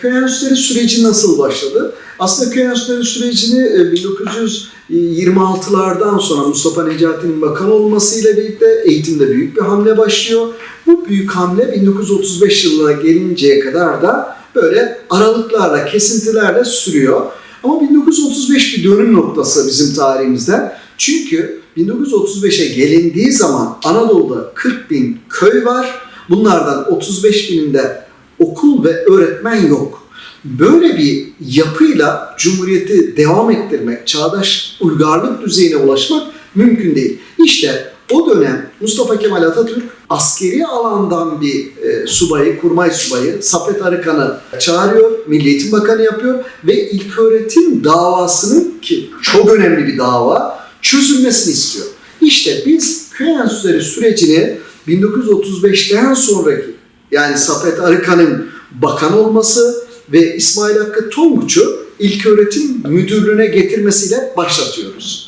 Köy enstitüleri süreci nasıl başladı? Aslında köy enstitüleri sürecini e, 1926'lardan sonra Mustafa Necati'nin bakan olmasıyla birlikte eğitimde büyük bir hamle başlıyor. Bu büyük hamle 1935 yılına gelinceye kadar da böyle aralıklarla, kesintilerle sürüyor. Ama 1935 bir dönüm noktası bizim tarihimizde. Çünkü 1935'e gelindiği zaman Anadolu'da 40 bin köy var. Bunlardan 35 bininde okul ve öğretmen yok. Böyle bir yapıyla Cumhuriyeti devam ettirmek, çağdaş uygarlık düzeyine ulaşmak mümkün değil. İşte o dönem Mustafa Kemal Atatürk askeri alandan bir e, subayı, kurmay subayı Safet Arıkan'ı çağırıyor, Milli Eğitim Bakanı yapıyor ve ilköğretim davasının ki çok önemli bir dava çözülmesini istiyor. İşte biz köy enstitüleri sürecini 1935'ten sonraki yani Safet Arıkan'ın bakan olması ve İsmail Hakkı Tonguç'u ilköğretim müdürlüğüne getirmesiyle başlatıyoruz.